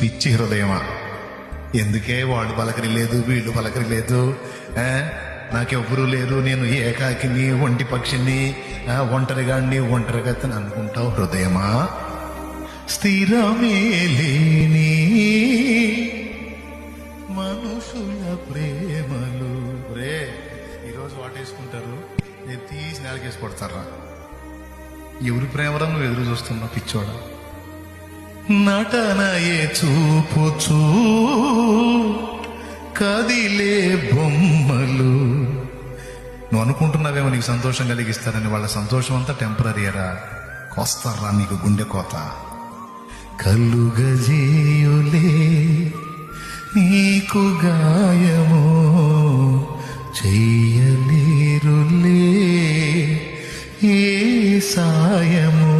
పిచ్చి హృదయమా? ఎందుకే వాడు పలకరి లేదు వీళ్ళు పలకరి లేదు నాకెవ్వరూ లేరు నేను ఏకాకిని ఒంటి పక్షిని ఆ, ఒంటరిగాడిని ఒంటరిగత్తని అనుకుంటావు హృదయమా? స్థిరమే లేని మనుషుల ప్రేమలు. రే ఈరోజు వాటేసుకుంటారు నేను తీసి నేలకేసి కొడతారా? ఎవరి ప్రేమరా నువ్వు ఎదురు చూస్తున్నావు పిచ్చోడా? నటనయే చూపుచూ కదిలే బొమ్మలు. నువ్వు అనుకుంటున్నావేమో నీకు సంతోషం కలిగిస్తారని వాళ్ళ సంతోషం అంతా టెంపరీరా కోస్తారా నీకు గుండె కోత. కలుగజేయులే నీకు గాయము చెయ్యలేరులే ఏ సాయము.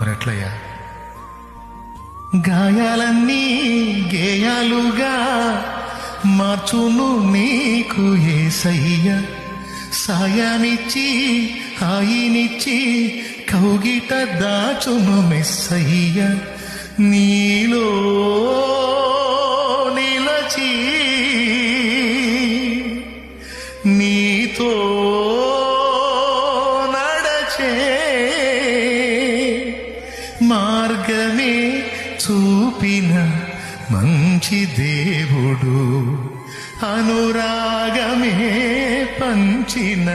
మరి ఎట్లయ్యా? గాయాలన్నీ గేయాలుగా మార్చును నీకు ఏసయ్య. సాయానిచ్చి హాయినిచ్చి కౌగిట దాచును మెస్సయ్య. నీలో నిలచి నీతో నడచే మార్గమే చూపిన మంచి దేవుడు అనురాగమే పంచిన